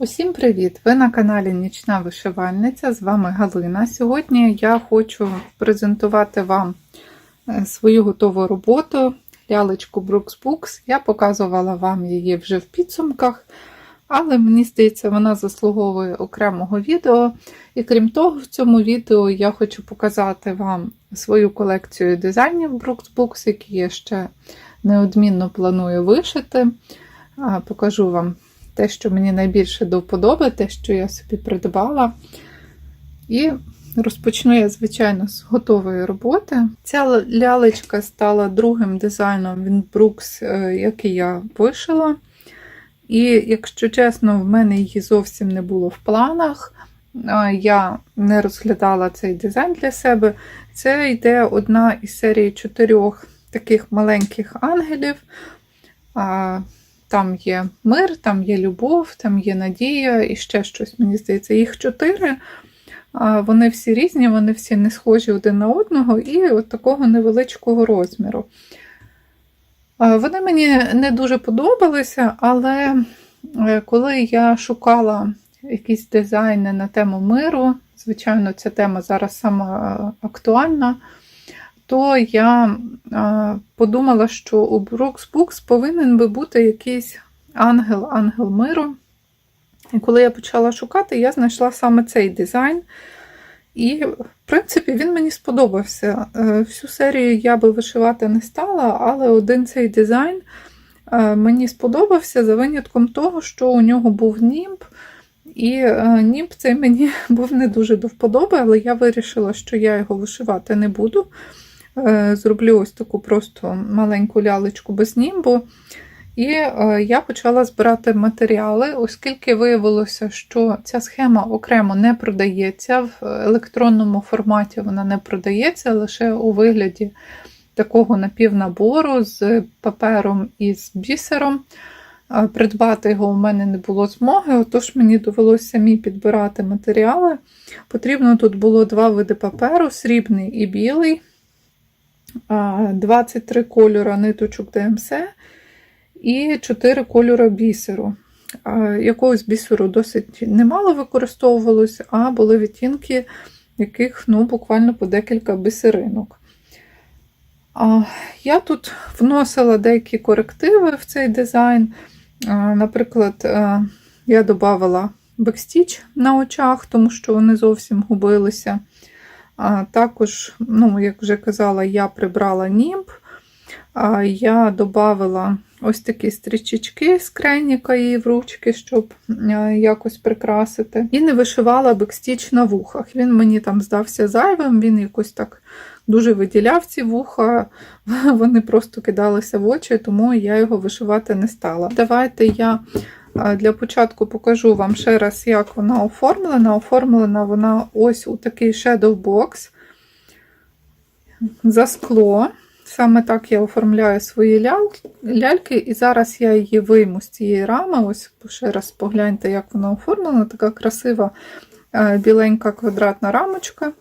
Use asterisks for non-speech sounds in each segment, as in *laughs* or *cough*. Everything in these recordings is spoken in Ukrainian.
Усім привіт! Ви на каналі Нічна Вишивальниця. З вами Галина. Сьогодні я хочу презентувати вам е, свою готову роботу, лялечку Brooks Books. Я показувала вам її вже в підсумках, але мені здається, вона заслуговує окремого відео. І крім того, в цьому відео я хочу показати вам свою колекцію дизайнів Brooks Books, які я ще неодмінно планую вишити. Покажу вам те, що мені найбільше до вподоби, те, що я собі придбала. І розпочну я, звичайно, з готової роботи. Ця лялечка стала другим дизайном Brooks, е, який я вишила. І, якщо чесно, в мене її зовсім не було в планах. Я не розглядала цей дизайн для себе. Це йде одна із серії чотирьох таких маленьких ангелів. Там є мир, там є любов, там є надія і ще щось, мені здається, їх чотири. Вони всі різні, вони всі не схожі один на одного, і от такого невеличкого розміру. Вони мені не дуже подобалися, але е, коли я шукала якісь дизайни на тему миру, звичайно, ця тема зараз сама актуальна, то я подумала, що у Brooks Books повинен би бути якийсь ангел, ангел миру. І коли я почала шукати, я знайшла саме цей дизайн. І, в принципі, він мені сподобався. Е, всю серію я би вишивати не стала, але один цей дизайн е, мені сподобався за винятком того, що у нього був німб. І е, німб цей мені *laughs* був не дуже до вподоби, але я вирішила, що я його вишивати не буду. Е, зроблю ось таку просто маленьку лялечку без німбу. І е, я почала збирати матеріали, оскільки виявилося, що ця схема окремо не продається, в електронному форматі вона не продається лише у вигляді такого напівнабору з папером і з бісером. Е, придбати його у мене не було змоги, отож мені довелося самі підбирати матеріали. Потрібно тут було два види паперу: срібний і білий. 23 кольора ниточок ДМС і 4 кольора бісеру. Якогось бісеру досить немало використовувалось, а були відтінки, яких ну, буквально по декілька бісеринок. Я тут вносила деякі корективи в цей дизайн. Наприклад, я додавала бекстіч на очах, тому що вони зовсім губилися. Також, ну, як вже казала, я прибрала німб, я додала ось такі стрічечки з крайніка і в ручки, щоб якось прикрасити. І не вишивала бекстіч на вухах. Він мені там здався зайвим, він якось так дуже виділяв ці вуха, *laughs* вони просто кидалися в очі, тому я його вишивати не стала. Давайте я для початку покажу вам ще раз, як вона оформлена. Оформлена вона ось у такий shadow box за скло. Саме так я оформляю свої ляльки, і зараз я її вийму з цієї рами. Ось ще раз погляньте, як вона оформлена, така красива е, біленька квадратна рамочка.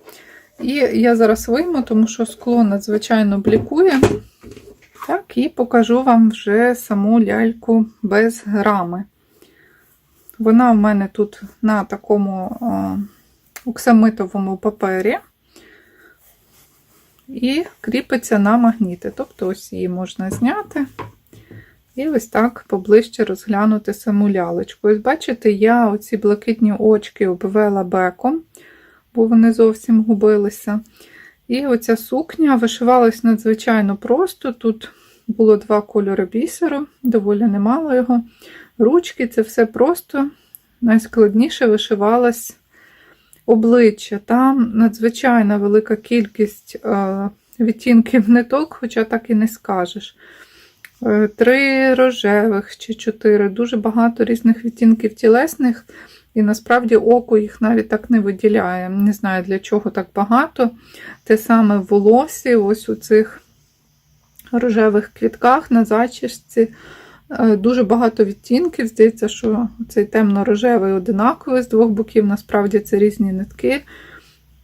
І я зараз вийму, тому що скло надзвичайно блікує. Так, І покажу вам вже саму ляльку без рами. Вона в мене тут на такому оксамитовому папері і кріпиться на магніти. Тобто, ось її можна зняти. І ось так поближче розглянути саму лялечку. Ось, бачите, я оці блакитні очки обвела беком, бо вони зовсім губилися. І оця сукня вишивалась надзвичайно просто. Тут було два кольори бісеру, доволі немало його ручки це все просто найскладніше вишивалось обличчя. Там надзвичайно велика кількість е, відтінків ниток, хоча так і не скажеш. Е, три рожевих чи чотири, дуже багато різних відтінків тілесних, і насправді око їх навіть так не виділяє. Не знаю, для чого так багато. Те саме в волосі, ось у цих рожевих квітках на зачісці. Е, дуже багато відтінків. Здається, що цей темно-рожевий одинаковий з двох боків, насправді це різні нитки.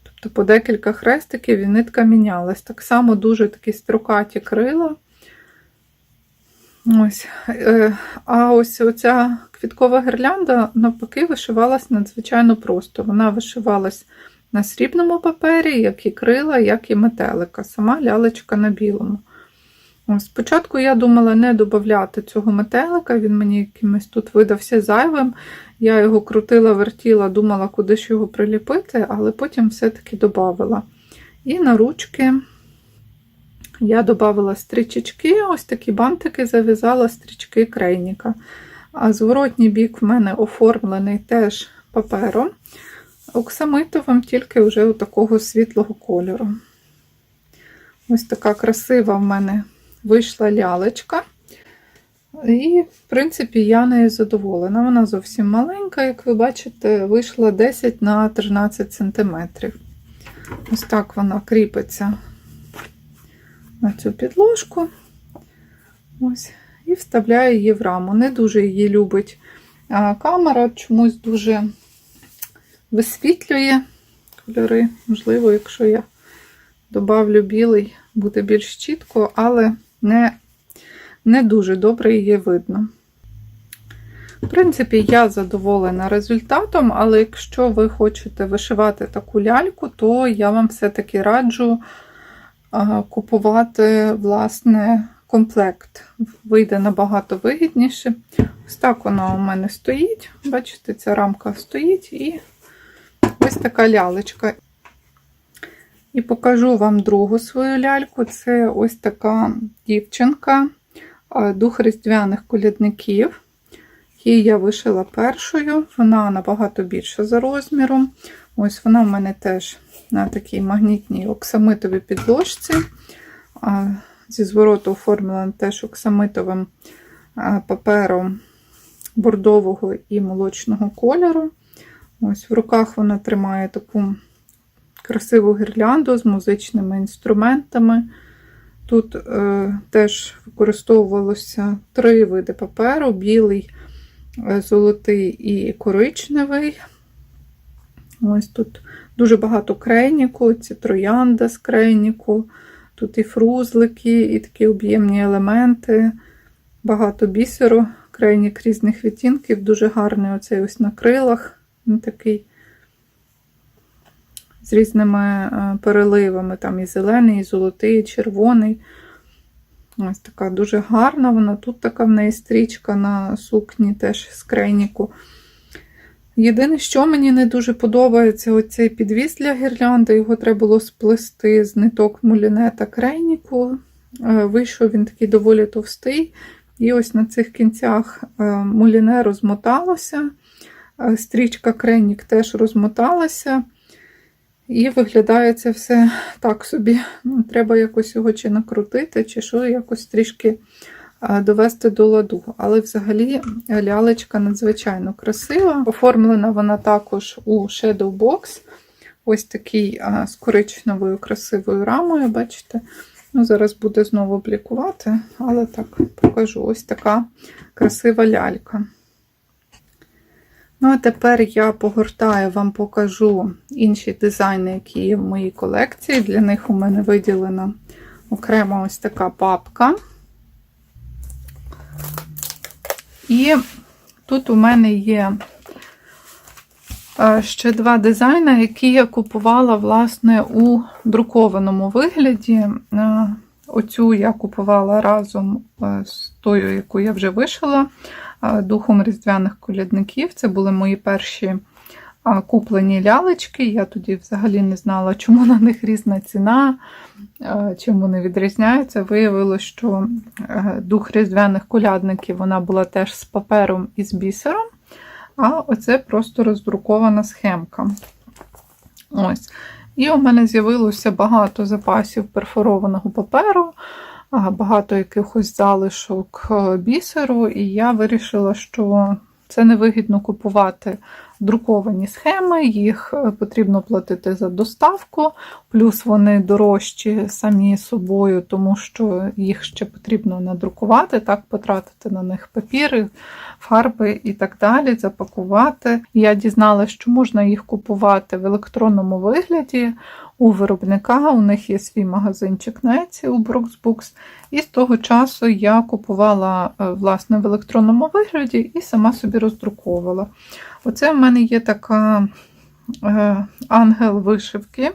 Тобто по декілька хрестиків і нитка мінялась. Так само дуже такі строкаті крила. Ось. Е, А ось оця квіткова гірлянда, навпаки, вишивалась надзвичайно просто. Вона вишивалась на срібному папері, як і крила, як і метелика. Сама лялечка на білому. Спочатку я думала не додати цього метелика, він мені якимось тут видався зайвим. Я його крутила, вертіла, думала, куди ж його приліпити, але потім все-таки додавала. І на ручки я додавала стрічечки, ось такі бантики зав'язала стрічки крейніка. А зворотній бік в мене оформлений теж папером, оксамитовим, тільки вже такого світлого кольору. Ось така красива в мене вийшла лялечка. І, в принципі, я нею задоволена. Вона зовсім маленька, як ви бачите, вийшла 10 на 13 см. Ось так вона кріпиться на цю підложку. Ось, І вставляю її в раму. Не дуже її любить камера, чомусь дуже висвітлює кольори. Можливо, якщо я добавлю білий, буде більш чітко, але не, не дуже добре її видно. В принципі, я задоволена результатом, але якщо ви хочете вишивати таку ляльку, то я вам все-таки раджу купувати, власне, комплект. Вийде набагато вигідніше. Ось так вона у мене стоїть. Бачите, ця рамка стоїть і ось така лялечка. І покажу вам другу свою ляльку. Це ось така дівчинка, дух різдвяних колядників. Її я вишила першою, вона набагато більша за розміром. Ось вона в мене теж на такій магнітній оксамитовій підложці. Зі звороту оформлена теж оксамитовим папером бордового і молочного кольору. Ось В руках вона тримає таку красиву гірлянду з музичними інструментами. Тут е, теж використовувалося три види паперу: білий, е, золотий і коричневий. Ось тут дуже багато крейніку, ці троянда з крейніку, тут і фрузлики, і такі об'ємні елементи, багато бісеру, крейнік різних відтінків, дуже гарний оцей ось на крилах. Він такий з різними е, переливами, там і зелений, і золотий, і червоний. Ось така дуже гарна вона. Тут така в неї стрічка на сукні теж з крейніку. Єдине, що мені не дуже подобається, оцей підвіз для гірлянди, його треба було сплести з ниток мулінета крейніку. Е, вийшов він такий доволі товстий. І ось на цих кінцях е, муліне розмоталося, стрічка крейнік теж розмоталася. І виглядає це все так собі. Ну, Треба якось його чи накрутити, чи що, якось трішки довести до ладу. Але взагалі лялечка надзвичайно красива. Оформлена вона також у Shadow Box. Ось такий з коричневою красивою рамою, бачите? Ну, Зараз буде знову облікувати, але так покажу ось така красива лялька. Ну, а тепер я погортаю, вам покажу інші дизайни, які є в моїй колекції. Для них у мене виділена окрема ось така папка. І тут у мене є е, ще два дизайни, які я купувала, власне, у друкованому вигляді. Е, оцю я купувала разом е, з тою, яку я вже вишила духом різдвяних колядників. Це були мої перші куплені лялечки. Я тоді взагалі не знала, чому на них різна ціна, чим вони відрізняються. Виявилося, що е, дух різдвяних колядників вона була теж з папером і з бісером, а оце просто роздрукована схемка. Ось. І у мене з'явилося багато запасів перфорованого паперу багато якихось залишок е, бісеру, і я вирішила, що це невигідно купувати друковані схеми, їх е, потрібно платити за доставку, плюс вони дорожчі самі собою, тому що їх ще потрібно надрукувати, так, потратити на них папіри, фарби і так далі, запакувати. Я дізналася, що можна їх купувати в електронному вигляді у виробника. У них є свій магазинчик на Etsy у Brooks Books. І з того часу я купувала е, власне в електронному вигляді і сама собі роздруковувала. Оце в мене є така е, ангел вишивки,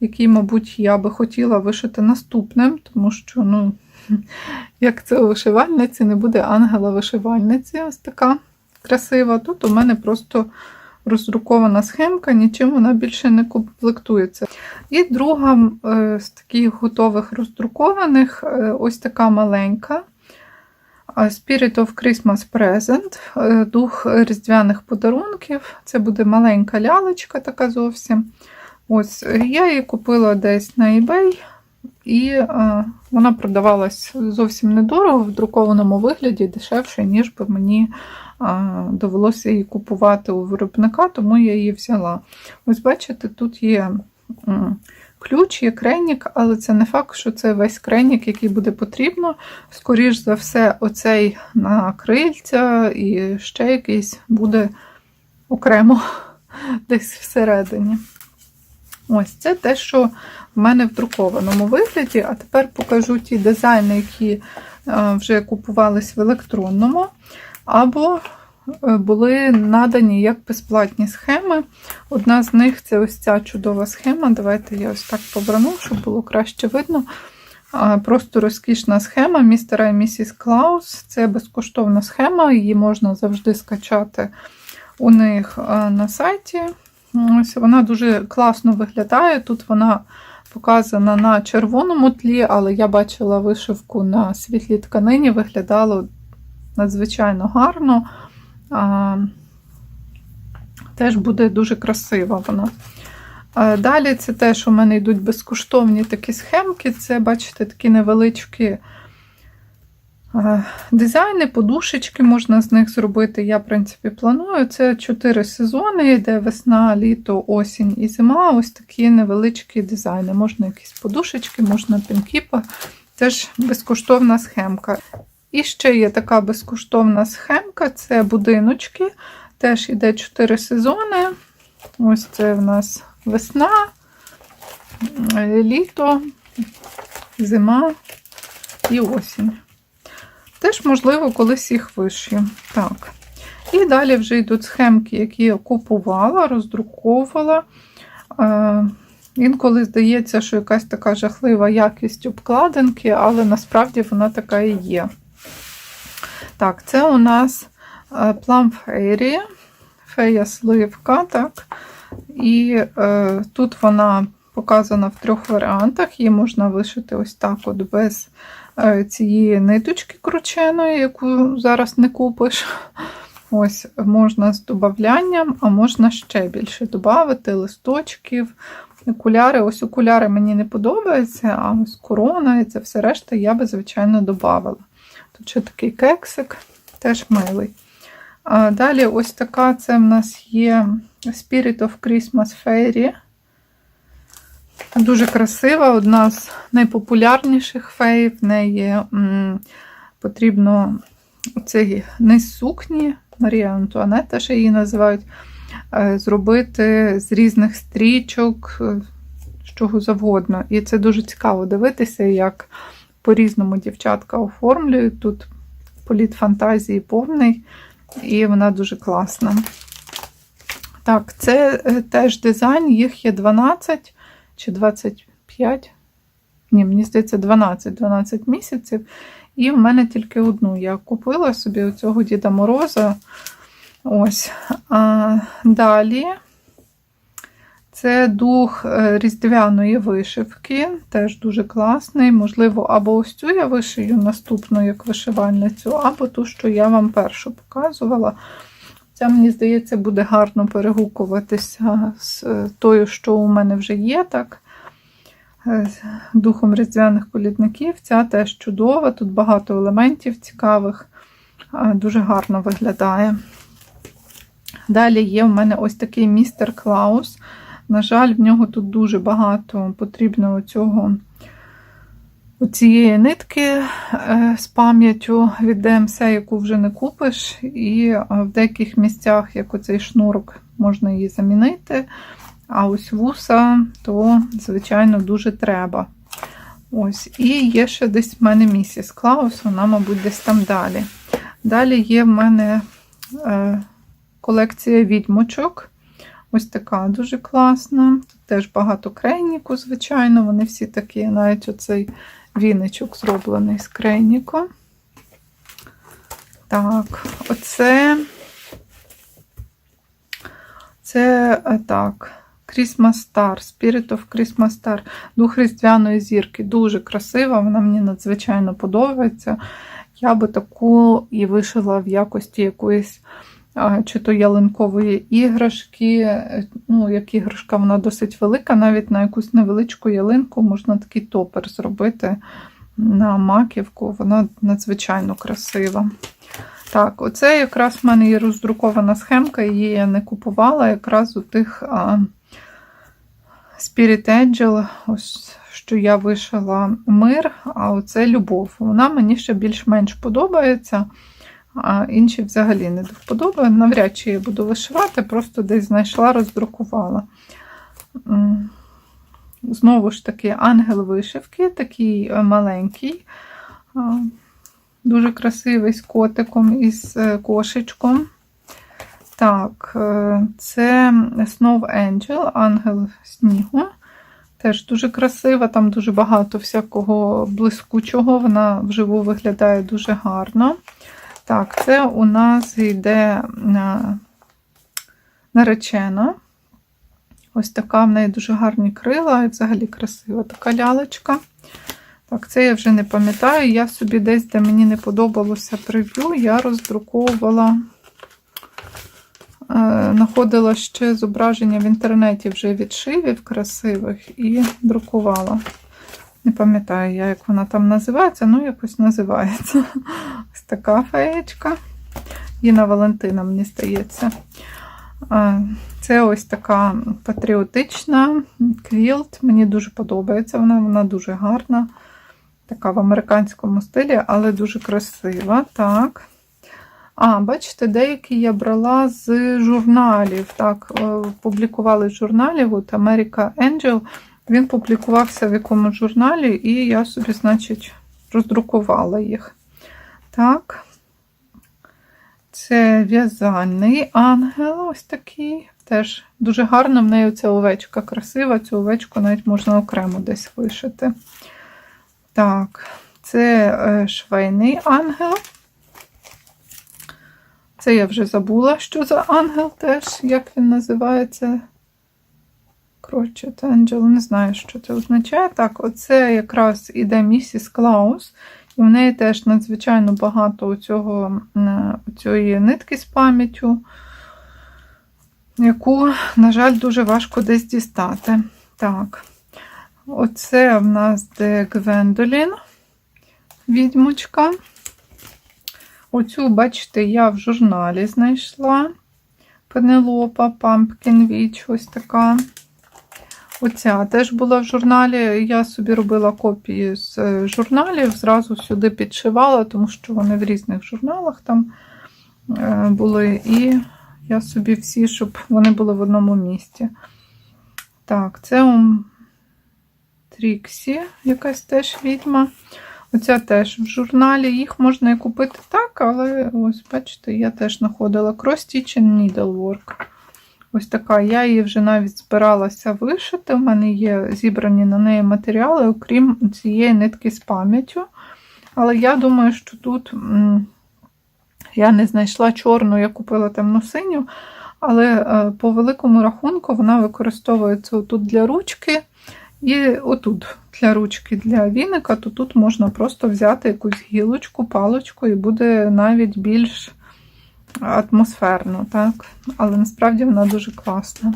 який, мабуть, я би хотіла вишити наступним, тому що, ну, *laughs* як це у вишивальниці, не буде ангела-вишивальниці. Ось така красива. Тут у мене просто роздрукована схемка, нічим вона більше не комплектується. І друга е, з таких готових роздрукованих е, ось така маленька. Spirit of Christmas Present, е, дух різдвяних подарунків. Це буде маленька лялечка така зовсім. Ось, Я її купила десь на eBay, і е, вона продавалась зовсім недорого в друкованому вигляді, дешевше, ніж би мені е, довелося її купувати у виробника, тому я її взяла. Ось бачите, тут є м, ключ, є кренік, але це не факт, що це весь кренік, який буде потрібно. Скоріш за все, оцей на крильця і ще якийсь буде окремо *laughs* десь всередині. Ось це те, що в мене в друкованому вигляді. А тепер покажу ті дизайни, які е, вже купувались в електронному, або е, були надані як безплатні схеми. Одна з них це ось ця чудова схема. Давайте я ось так поверну, щоб було краще видно. Просто розкішна схема містера і місіс Клаус. Це безкоштовна схема, її можна завжди скачати у них на сайті. Ось Вона дуже класно виглядає. Тут вона показана на червоному тлі, але я бачила вишивку на світлій тканині, виглядало надзвичайно гарно. Теж буде дуже красива вона. Далі це те, що в мене йдуть безкоштовні такі схемки. Це, бачите, такі невеличкі дизайни, подушечки можна з них зробити. Я, в принципі, планую. Це 4 сезони, йде весна, літо, осінь і зима. Ось такі невеличкі дизайни. Можна якісь подушечки, можна пінкіпа. Теж безкоштовна схемка. І ще є така безкоштовна схемка це будиночки. Теж йде 4 сезони. Ось це в нас весна, літо, зима і осінь. Теж, можливо, колись їх вишию. Так. І далі вже йдуть схемки, які я купувала, роздруковувала. Е, Інколи здається, що якась така жахлива якість обкладинки, але насправді вона така і є. Так, це у нас Plum Fairy, фея сливка. так. І е, тут вона показана в трьох варіантах. Її можна вишити ось так, от без е, цієї ниточки крученої, яку зараз не купиш. Ось можна з додаванням, а можна ще більше додати листочків, окуляри. Ось окуляри мені не подобаються, а ось корона і це все решта я би, звичайно, додавала. Тут ще такий кексик, теж милий. А Далі ось така це в нас є Spirit of Christmas Fairy. Дуже красива, одна з найпопулярніших фей. В неї потрібно цей низ сукні, Марія Антуанетта ще її називають, е, зробити з різних стрічок, е, з чого завгодно. І це дуже цікаво дивитися, як по-різному дівчатка оформлюють. Тут політ фантазії повний, і вона дуже класна. Так, це е, теж дизайн, їх є 12 чи 25. Ні, мені здається, 12-12 місяців. І в мене тільки одну. Я купила собі оцього Діда Мороза. Ось. А, Далі це дух е, різдвяної вишивки, теж дуже класний. Можливо, або ось цю я вишию наступну як вишивальницю, або ту, що я вам першу показувала. Ця, мені здається, буде гарно перегукуватися з е, тою, що у мене вже є, так. Е, Духом різдвяних колідників. Ця теж чудова, тут багато елементів цікавих, дуже гарно виглядає. Далі є в мене ось такий містер Клаус. На жаль, в нього тут дуже багато потрібно цього цієї нитки е, з пам'яттю від ДМС, яку вже не купиш, і в деяких місцях, як оцей шнурок, можна її замінити. А ось вуса, то, звичайно, дуже треба. Ось, і є ще десь в мене місіс Клаус, вона, мабуть, десь там далі. Далі є в мене е, колекція відьмочок. Ось така дуже класна. Тут теж багато крейніку, звичайно, вони всі такі, навіть оцей віничок зроблений з крейніку. Так, оце. Це е, так. Christmas Star, Spirit of Christmas Star, дух Різдвяної зірки. Дуже красива, вона мені надзвичайно подобається. Я би таку і вишила в якості якоїсь чи то ялинкової іграшки. е, Ну, як іграшка, вона досить велика, навіть на якусь невеличку ялинку можна такий топер зробити на маківку. Вона надзвичайно красива. Так, оце якраз в мене є роздрукована схемка, її я не купувала якраз у тих а, Spirit Angel, ось що я вишила мир, а оце любов. Вона мені ще більш-менш подобається, а інші взагалі не до. Навряд чи я буду вишивати, просто десь знайшла, роздрукувала. Знову ж таки, ангел вишивки, такий е, маленький. Дуже красивий з котиком і з е, кошечком. Так, е, це Snow Angel, ангел снігу. Теж дуже красива, там дуже багато всякого блискучого, вона вживу виглядає дуже гарно. Так, це у нас йде е, наречена. Ось така в неї дуже гарні крила, і взагалі красива така лялечка. Так, це я вже не пам'ятаю. Я собі десь, де мені не подобалося прев'ю, я роздруковувала, е, знаходила ще зображення в інтернеті вже відшивів красивих і друкувала. Не пам'ятаю я, як вона там називається, ну якось називається. *laughs* Ось така феєчка. Інна Валентина, мені здається. Це ось така патріотична квілт. Мені дуже подобається вона, вона дуже гарна. Така в американському стилі, але дуже красива. Так. А, бачите, деякі я брала з журналів. Так, е, публікували в журналі от America Angel. Він публікувався в якомусь журналі, і я собі, значить, роздрукувала їх. Так. Це в'язальний ангел, ось такий. Теж дуже гарно в неї ця овечка красива, цю овечку навіть можна окремо десь вишити. Так, це е, швейний ангел. Це я вже забула, що за ангел теж, як він називається. Crochet Angel, не знаю, що це означає. Так, оце якраз іде місіс Клаус. І в неї теж надзвичайно багато цього, цієї нитки з пам'яттю, яку, на жаль, дуже важко десь дістати. Так, оце в нас де Гвендолін, відьмочка. Оцю, бачите, я в журналі знайшла. Пенелопа, Pumpkin Witch, ось така. Оця теж була в журналі. Я собі робила копії з е, журналів, зразу сюди підшивала, тому що вони в різних журналах там е, були. І я собі всі, щоб вони були в одному місці. Так, це Тріксі, якась теж відьма. Оця теж в журналі. Їх можна і купити так, але ось, бачите, я теж знаходила Cross Stitch and Needlework. Ось така. Я її вже навіть збиралася вишити. У мене є зібрані на неї матеріали, окрім цієї нитки з пам'яттю. Але я думаю, що тут я не знайшла чорну, я купила темну синю. Але е, по великому рахунку вона використовується отут для ручки. І отут для ручки для віника, то тут можна просто взяти якусь гілочку, палочку, і буде навіть більш атмосферно, так? Але насправді вона дуже класна.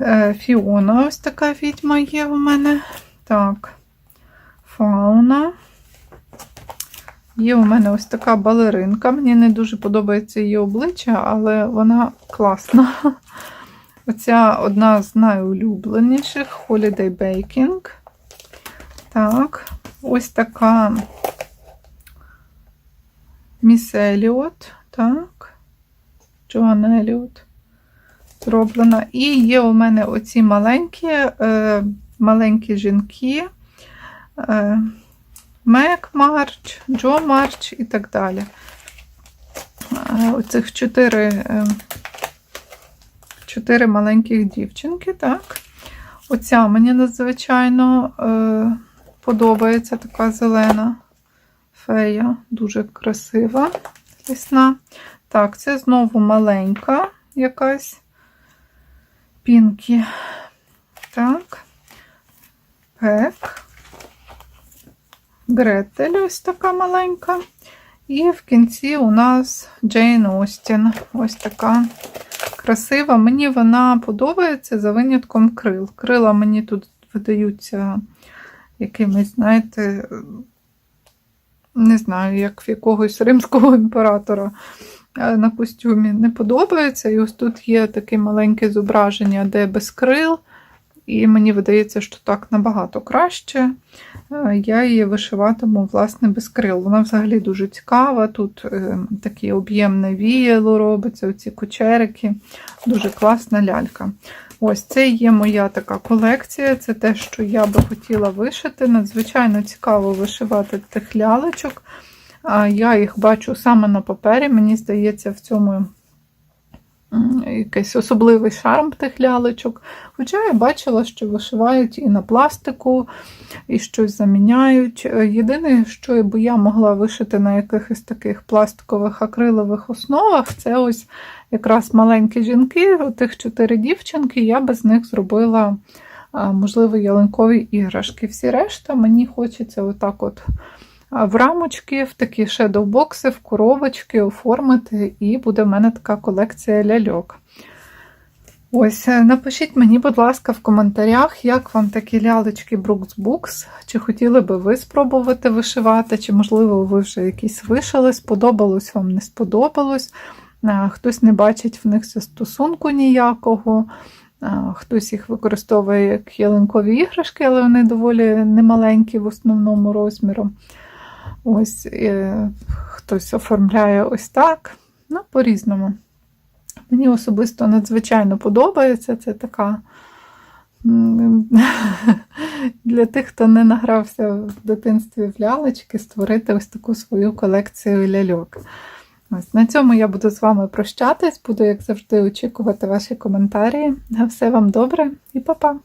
Е, Фіона, ось така відьма є у мене. Так, фауна. Є у мене ось така балеринка. Мені не дуже подобається її обличчя, але вона класна. *laughs* Оця одна з найулюбленіших Holiday Baking. Так, ось така Міс Еліот. Так, Джоанна Еліот. зроблена. І є у мене оці маленькі, е, маленькі жінки. Е, Мек Марч, Джо Марч і так далі. Е, Оцих чотири, е, чотири маленьких дівчинки, так. Оця мені надзвичайно е, подобається така зелена фея, дуже красива лісна. Так, це знову маленька якась пінкі. Так. Пек. Гретель ось така маленька. І в кінці у нас Джейн Остін. Ось така красива. Мені вона подобається за винятком крил. Крила мені тут видаються якимись, знаєте, не знаю, як в якогось римського імператора е, на костюмі не подобається. І ось тут є таке маленьке зображення, де без крил. І мені видається, що так набагато краще. Е, Я її вишиватиму, власне, без крил. Вона взагалі дуже цікава. Тут е, таке об'ємне віяло робиться, оці кучерики. Дуже класна лялька. Ось це є моя така колекція. Це те, що я би хотіла вишити. Надзвичайно цікаво вишивати тих лялечок. Я їх бачу саме на папері. Мені здається, в цьому якийсь особливий шарм тих лялечок. Хоча я бачила, що вишивають і на пластику, і щось заміняють. Е, Єдине, що би я могла вишити на якихось таких пластикових акрилових основах, це ось якраз маленькі жінки, тих чотири дівчинки, я би з них зробила, можливо, ялинкові іграшки. Всі решта мені хочеться отак от в рамочки, в такі шедоу-бокси, в коробочки оформити, і буде в мене така колекція ляльок. Ось, е, напишіть мені, будь ласка, в коментарях, як вам такі лялечки Brooks Books, чи хотіли би ви спробувати вишивати, чи, можливо, ви вже якісь вишили, сподобалось вам, не сподобалось. Е, Хтось не бачить в них застосунку ніякого, е, хтось їх використовує як ялинкові іграшки, але вони доволі немаленькі в основному розміром. Ось е, хтось оформляє ось так. Ну, по-різному. Мені особисто надзвичайно подобається. Це така *laughs* для тих, хто не награвся в дитинстві в лялечки, створити ось таку свою колекцію ляльок. Ось на цьому я буду з вами прощатись, буду, як завжди, очікувати ваші коментарі. Все вам добре і па-па!